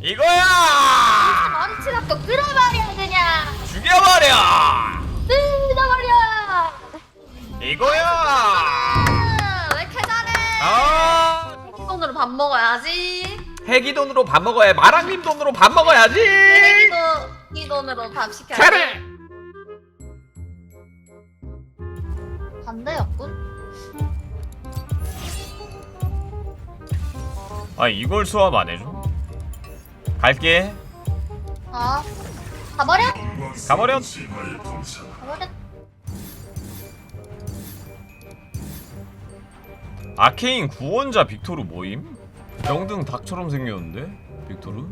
이거야! 머리치라도 끌어버려 그냥 죽여버려! 끌어버려 이거야! 아, 왜 이렇게 잘해 아! 돈으로 밥 먹어야지 해기 돈으로 밥 먹어야 마랑님 돈으로 밥 먹어야지! 이 돈, 이 돈으로 밥 시켜야지 잘해! 아 이걸 수업 안 해줘? 갈게 어 가버려 가버려 가버려 아케인 구원자 빅토르 모임? 영등 닭처럼 생겼는데? 빅토르?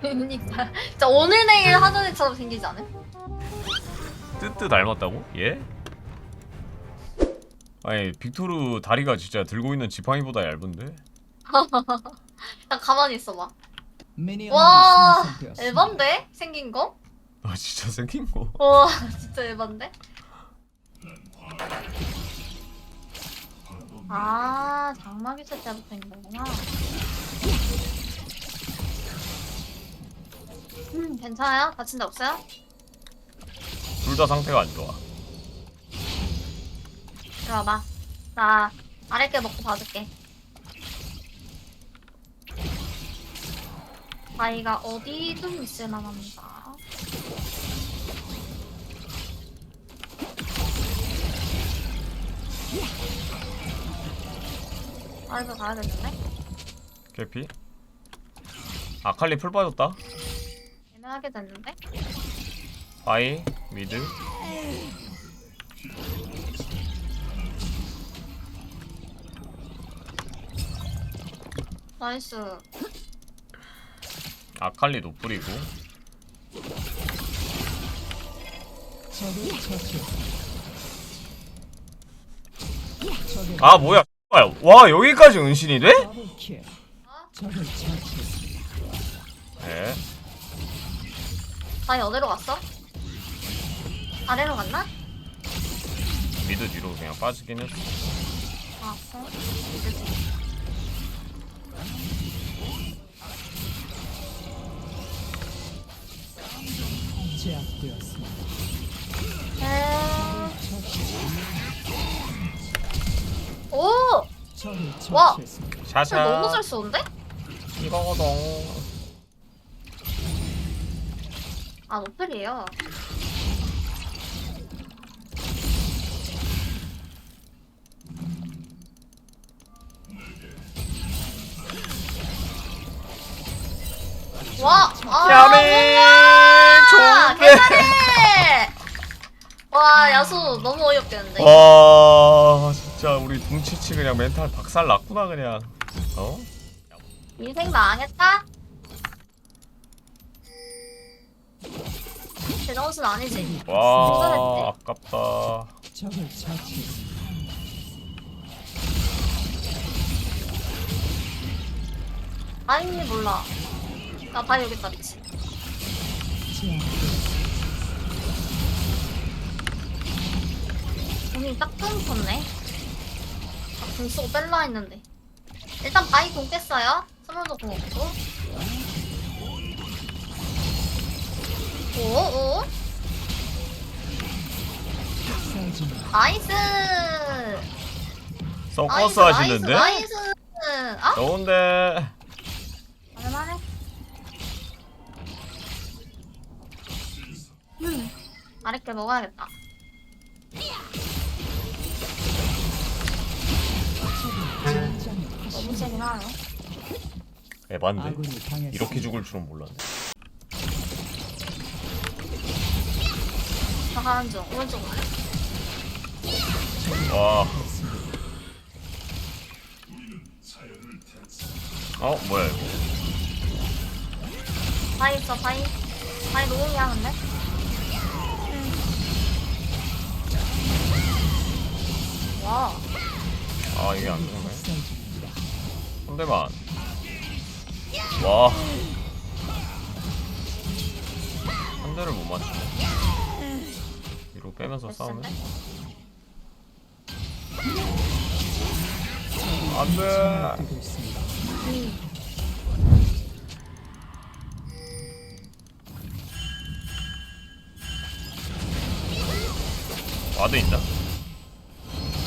그러니까 진짜 오늘 내일 하는 애처럼 생기지 않아? 뜨뜨 닮았다고? 예? 아니 빅토르 다리가 진짜 들고 있는 지팡이보다 얇은데? 야 가만히 있어봐 와. 에반데? 생긴 거? 아 진짜 생긴 거 와 진짜 에반데? 아 장막 있을 때부터 생긴 거구나 음 괜찮아요? 다친 데 없어요? 둘 다 상태가 안 좋아 와봐 나 아랫게 먹고 봐줄게 아이가 어디든 있을만 합니다. 아이가 가야겠는데? 개피? 아칼리 풀 빠졌다. 애매하게 됐는데? 바이 미드. 나이스 아칼리 노플이고 적을 처치했습니다. 적의 아 뭐야 와 여기까지 은신이 돼? 네 아이 어디로 갔어? 아래로 갔나? 미드 뒤로 그냥 빠지긴 했어 아, 어? 이제 제압되었습니다. 에... 처치했습니다. 오! 적을 와! 처치했습니다. 샤샤 너무 잘 쏘는데? 이거거든 아, 노플이에요. 와! 아, 야미 뭔가! 좋은데 개잘해! 와, 야수 너무 어이없겠는데? 와 진짜 우리 둠치치 그냥 멘탈 박살 났구나 그냥 어? 인생 망했다? 제정신 아니지? 와 아깝다 적을 처치했습니다. 아니 몰라. 나 바이 여기 있다 미치. 돈이 딱 끊겼네. 아, 공 쓰고 뺄라 했는데. 일단 바이 공 뺐어요. 스물도 공 없고. 오, 오. 나이스. 서커스 나이스, 하시는데? 나이스. 나이스. 아? 좋은데 얼마네? 음. 아랫게 먹어야겠다. 너무 세긴 하네. 에반데? 아군이 당했습니다. 이렇게 죽을 줄은 몰랐네 저 가는 중. 오른쪽. 와 어? 뭐야 이거 바이 있어, 바이. 바이 노공이 하는데? 와. 아 이게 안 쌀집니다. 상대만 와. 한 대를 못 맞추네. 뒤로 빼면서 싸우네. 됐는데? 안 돼. 뛰고 있습니다. 와드 있나?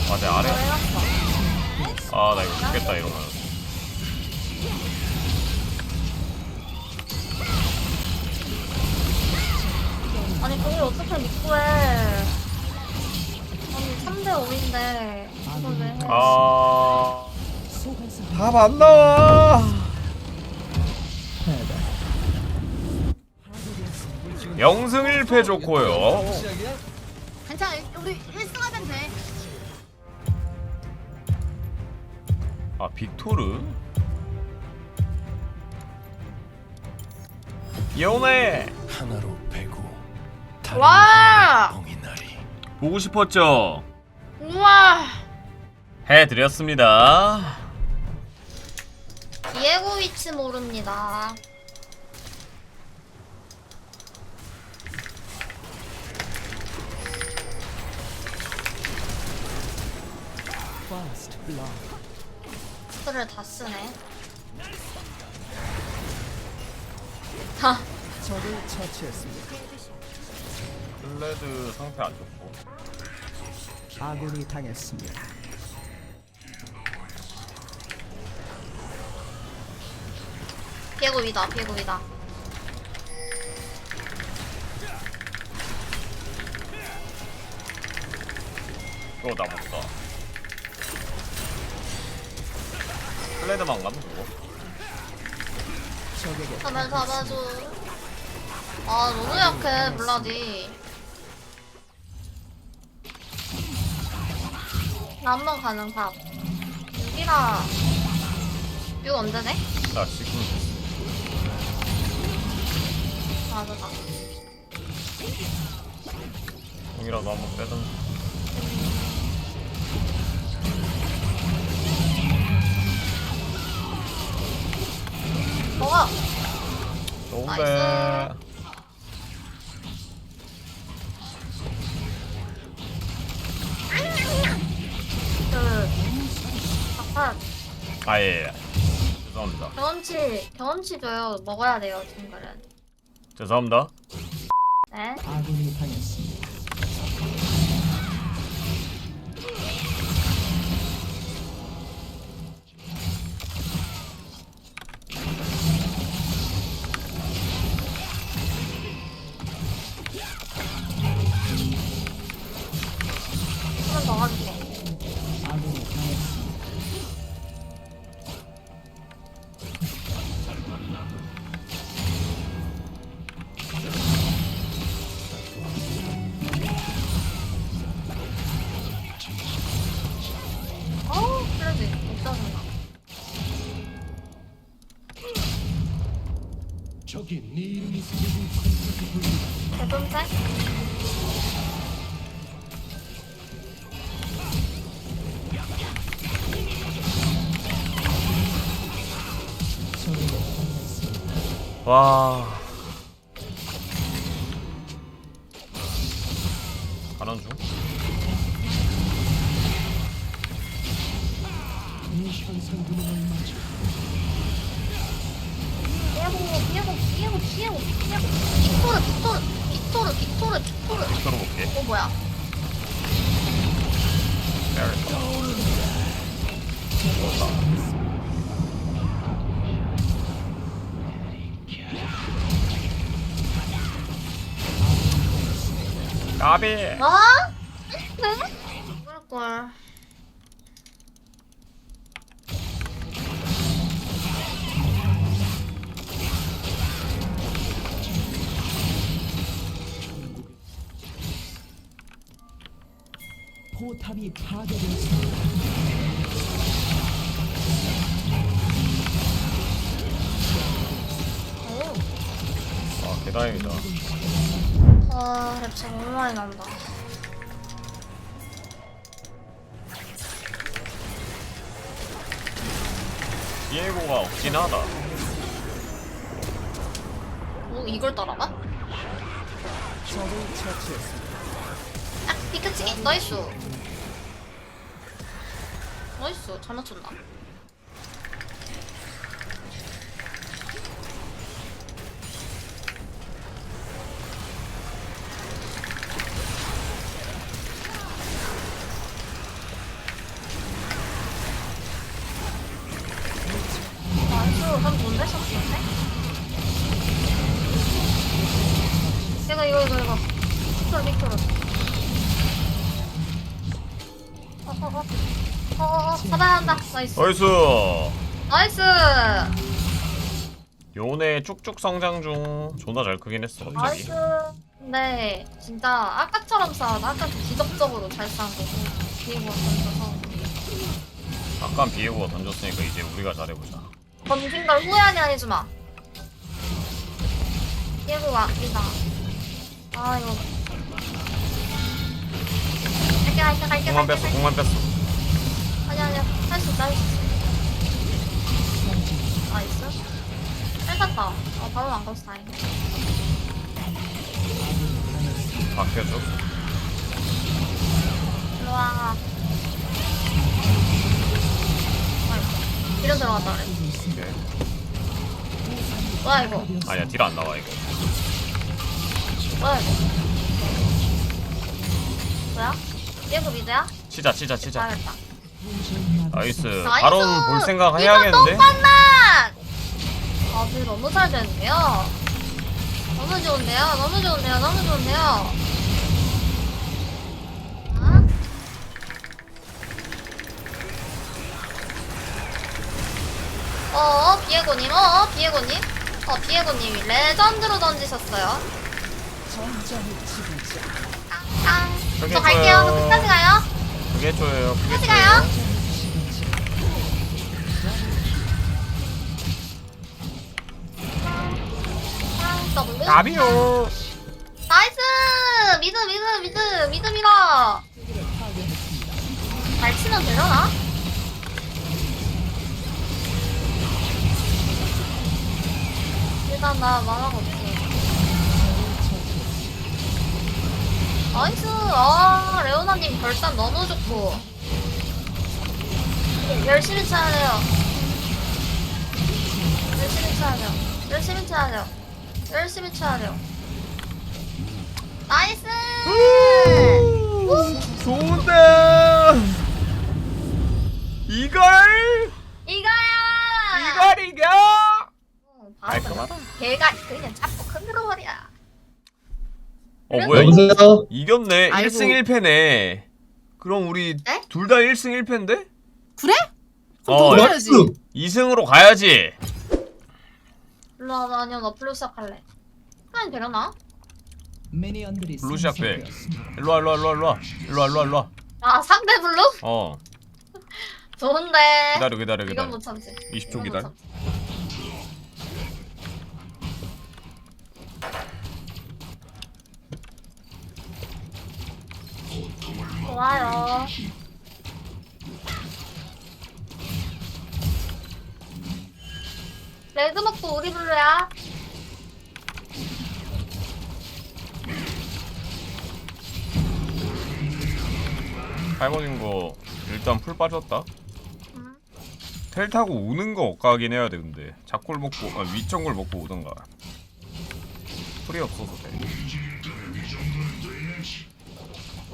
와드 아래. 해놨어. 아나 이거 죽겠다 이러면. 아니 그걸 어떻게 믿고 해? 아니 3대 5인데 이걸 왜 해? 아. 답 안 나와. 영승 1패 좋고요. 괜찮아 우리 1승하면 돼. 아 빅토르. 연애 하나로 와! 봉이나리 보고 싶었죠. 우와. 해드렸습니다. 디에고 위치 모릅니다. 스를 다 쓰네. 하. 적을 처치했습니다. 블레드 상태 안 좋고. 아군이 당했습니다. 비에고 위다. 비에고 위다. 그거 나 못다. 블레드만 가면 그거. 적에게 가면 잡아줘. 아 너무 약해 블라디. 나한번 가는 밥. 여기라. 이거 언제네? 나 지금 맞아 나. 공이라도 한번 빼던. 먹어. 좋은데. 나이스. 아예. 예. 죄송합니다. 경험치 경험치 줘요. 먹어야 돼요 친구는. 죄송합니다. 네. 아군이 당했습니다. 당했습니다. 와. 가는 중? 이 현상 구름을 맞아 뭐야. 어? 네? 그럴걸 포탑이 파괴되었습니다. 아 개다행이다. 아 랩차 너무 많이 난다 디에고가 없긴 하다. 뭐 이걸 따라가? 적을 처치했습니다. 딱 비켜치기 나이스 멋있어. 잘 맞췄나 아, 내가 이거 이거 이거. 빅토르 빅토르. 잡아야 한다 나이스 나이스. 나이스. 요네 쭉쭉 성장 중. 존나 잘 크긴 했어 갑자기. 나이스. 근데 진짜 아까처럼 싸워도 아까 기적적으로 잘 싸운 거고 비행고 던져서. 아까 비에고가 던졌으니까 이제 우리가 잘해보자. 던진 걸 후회하게 해주마. 비행고가 아끼다. 아 이거 갈게 갈게 갈게 공만 갈게 뺐어 갈게. 공만 뺐어 할수 있어 할수 있어? 뺏었다. 어 바로 안 가서 다행이야 박혀줘. 일로와. 이런 들어갔다 그래 오케이. 뭐야 이거? 아니야 딜 안 나와 이거. 뭐야 이거? 뭐야? 얘그 미드야? 치자 치자 치자. 잘했다 나이스. 바론 볼 생각 해야겠는데? 똥만난 아들 너무 잘 되는데요. 너무 좋은데요? 너무 좋은데요? 너무 좋은데요? 어? 어 비에고님 어 비에고님? 어 비에고님이 레전드로 던지셨어요. 저기 저 갈게요. 저. 끝까지 가요. 그게 줘요. 그게 끝까지 줘요. 가요 가비요 나이스! 미드 미드 미드 미드 밀어 잘 치면 되려나? 일단 나 만화가 없어. 나이스! 아 레오나님 결단 너무 좋고. 열심히 쳐야 돼요. 열심히 쳐야 돼요. 열심히 쳐야 돼요 열심히 쳐야 돼요 나이스! 좋은데? 이걸? 이거야! 이걸 이겨 어, 바로 깔끔하다. 그냥 걔가 그냥 잡고 흔들어 버려. 어 뭐야? 여보세요? 이겼네. 아이고. 1승 1패네. 그럼 우리 네? 둘 다 1승 1패인데? 그래? 어. 더 해야지. 2승으로 가야지 일로 와 아니야 나 블루 시작할래. 시간이 되려나? 미니언들이 블루 시작 돼 생성되었습니다. 일로와 일로와 일로와 일로와. 일로와 일로와 일로와. 아 상대 블루? 어. 좋은데. 기다려 기다려 이건 기다려. 못 참지. 20초 이건 못 기다려. 참지. 좋아요 레드 먹고 우리 블루야. 할머님 거 일단 풀 빠졌다. 음. 텔 타고 오는 거 엇가긴 해야 돼 근데. 작골 먹고 아, 위청골 먹고 오던가. 풀이 없어서 돼.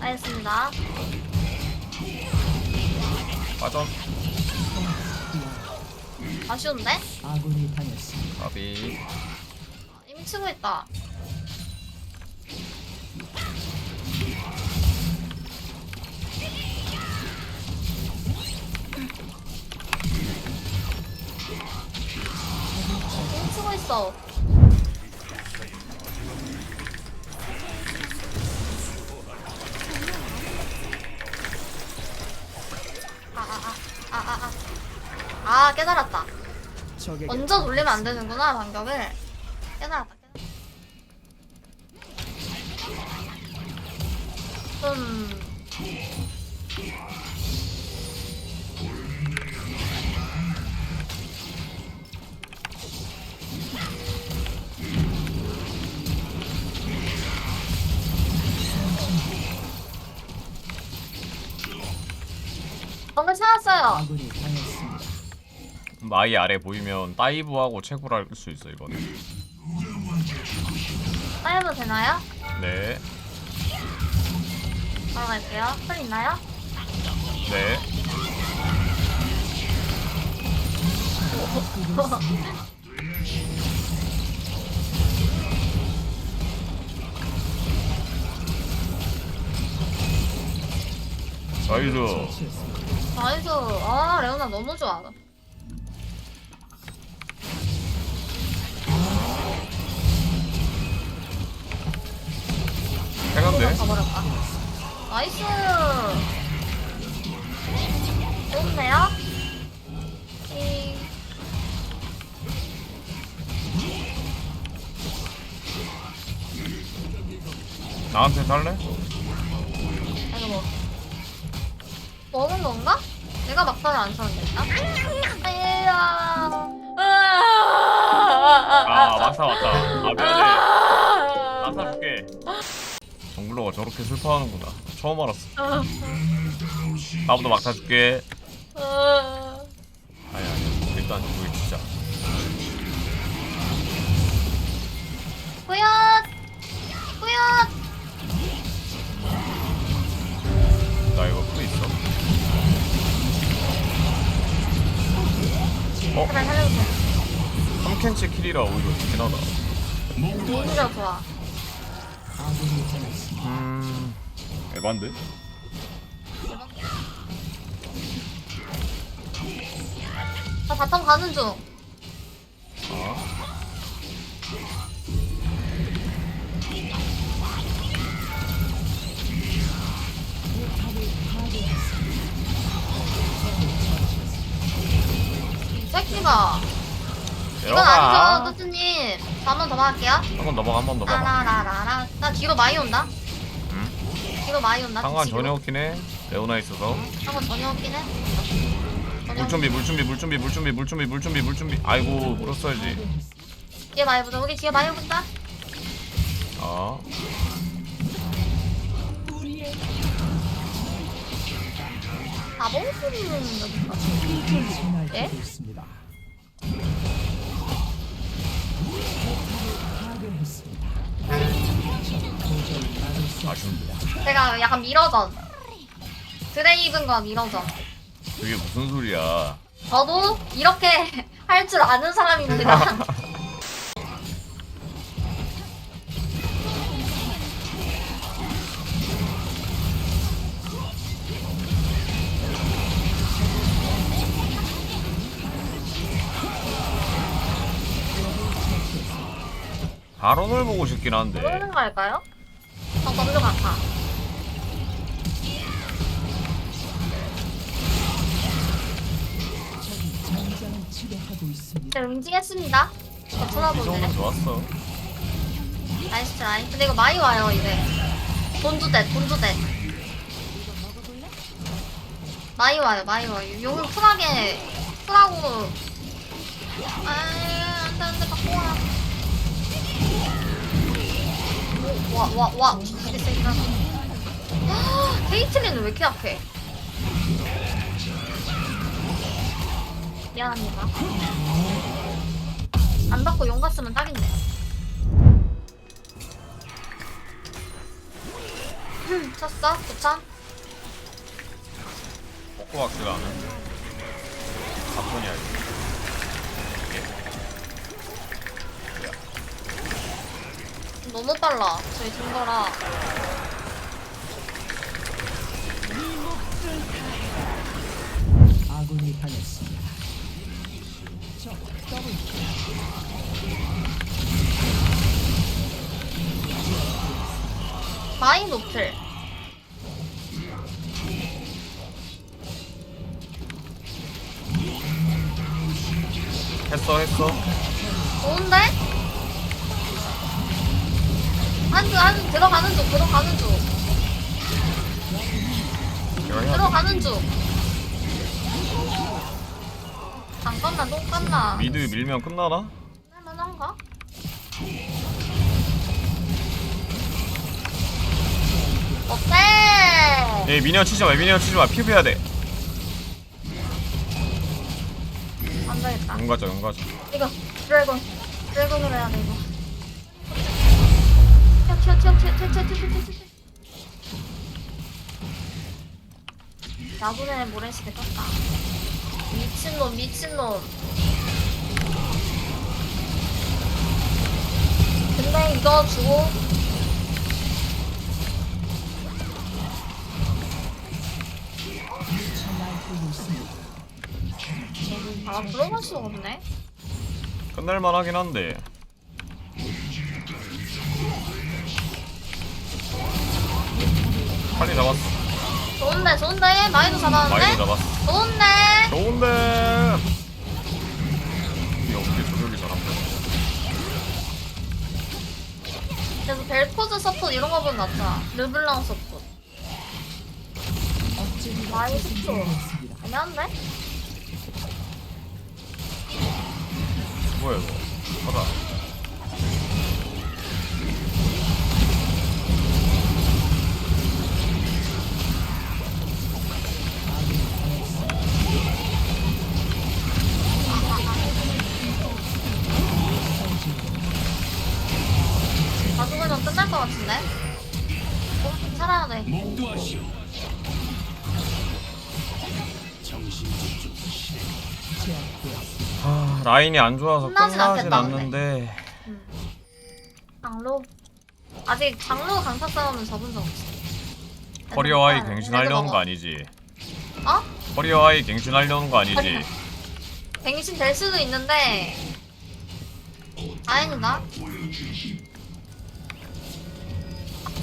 알겠습니다. 빠져 아쉬운데? 아군이 당했습니다. 가비 이미 치고 있다 이미 치고 있어 아, 깨달았다. 먼저 돌리면 안 되는구나 반격을. 깨달았다 마이 아래 보이면 다이브하고 채굴 할 수 있어 이거는 따여도 되나요? 네 바로 갈게요 풀 있나요? 네. 나이스. 나이스. 아, 레오나 너무 좋아. 네 가버렸다. 나이스. 이... 나한테 살래? 이거 뭐. 먹은 건가? 내가 막판을 안 쳤는데. 아이야. 아 막타 맞다 아 미안해 막타 줄게 정글러가 저렇게 슬퍼하는구나 처음 알았어 나부터 막타 줄게 아니 아니 일단 우리 진짜 후엿! 후엿! 나 이거 풀 있어? 살려주세요. 3캔치 킬이라 오히려 좋긴 하다 오히려 좋아. 음... 에반데? 나 바텀 가는 중. 새끼가. 이건 내려가 아니죠, 누스님. 한번더 할게요. 한번 넘어가 한 번 넘어가 아라라라라. 나 뒤로 많이 온다. 응? 뒤로 많이 온다. 상관 뒤로. 전혀 없긴 해 레오나 있어서 상관 전혀 없긴 해. 전혀 물 준비 물 준비 물 준비 물 준비 물 준비 물 준비 물 준비 아이고 물었어야지 뒤에 많이 보자. 우리 뒤에 많이 본다. 아 바보? 음, 진화하고 예? 있습니다. 파괴했습니다. 제가 약간 미러전. 드레이븐과 미러전. 그게 무슨 소리야 저도 이렇게 할 줄 아는 사람입니다. 발언을 보고 싶긴 한데 모르는 거 할까요? 저 치료하고 있습니다. 네, 응징했습니다. 저 전화 이 보네. 정도 좋았어 나이스 트라이. 근데 이거 많이 와요, 이제. 돈주댓, 돈주댓. 많이 와요, 많이 와요. 용을 쿨하게, 쿨하고. 아, 안 돼, 안 돼, 바꿔 와. 오, 와, 와, 와. 되게 세긴 하다. 케이틀린은 왜 이렇게 약해? 미안합니다. 안 받고 용 갔으면 딱인데. 흠, 쳤어? 도착? 먹고 박지가 않은 사건이야 너무 빨라. 저희 증거라. 아군이 당했습니다. 마이 노플. 했어 했어 좋은데? 한 들어가는 중 들어가는 중. 들어가는 중. 잠깐만 똑같나? 미드 밀면 끝나나? 할만한가? 어때? 예 미니언 치지 마 미니언 치지 마. 피부 해야 돼. 안 되겠다. 용가자 용가자. 이거 드래곤. 드래곤으로 해야 돼 이거 나보네 모래시계 떴다. 미친놈 미친놈. 근데 이거 주고. 아 들어갈 수가 없네. 끝날만 하긴 한데. 잡았어. 좋은데 좋은데. 마이도 잡았는데. 많이 잡았어. 좋은데. 좋은데. 어떻게 조력이 잘한다. 그래서 벨코즈 서폿 이런 거 보면 낫잖아 르블랑 서폿. 속도 준비되었습니다. 애매한데? 뭐야 이거? 가자 라인이 안 좋아서 끝나진 끝나진 않겠다, 않는데 음. 장로 아직 장로 강타 싸움은 접은 적 없어 커리어 얘네들 갱신하려는. 거 아니지 어? 커리어 하이 갱신하려는 거 아니지 갱신 될 수도 있는데 다행이다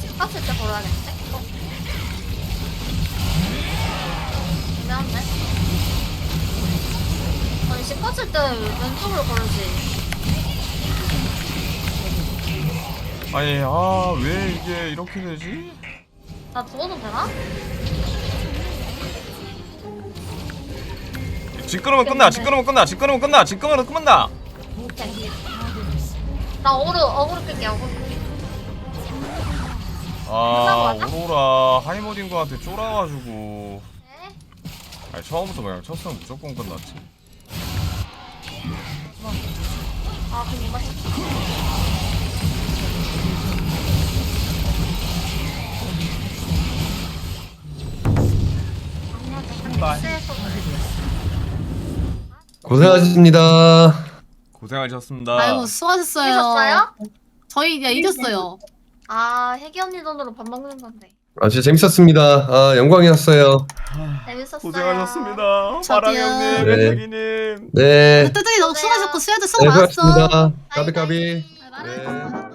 집 갔을 때 걸어야겠는데? 어. 애매한데? 집 갔을 때 왼쪽으로 걸지 아니 아 왜 이게 이렇게 되지? 나 죽어도 되나? 집 끊으면 끝나 집 끊으면 끝나 집 끊으면 끝나 끝나 오케이 나 어그로 어그로 끌게 어그로 아 오로라 하이모딩거한테 쫄아가지고 네? 아니 처음부터 그냥 쳤으면 무조건 끝났지 아 발. 고생하셨습니다. 고생하셨습니다 아이고 수고하셨어요. 이겼어요? 저희 이제 이겼어요. 아 혜기 언니 돈으로 밥 먹는 건데 아, 진짜 재밌었습니다. 아, 영광이었어요. 재밌었어요 고생하셨습니다 저도요. 파랑 형님 네. 혜택이님 네. 뜨뜻이 너무 수고하셨고 수야도 수고 네, 많았어. 고맙습니다. 까비까비. 네.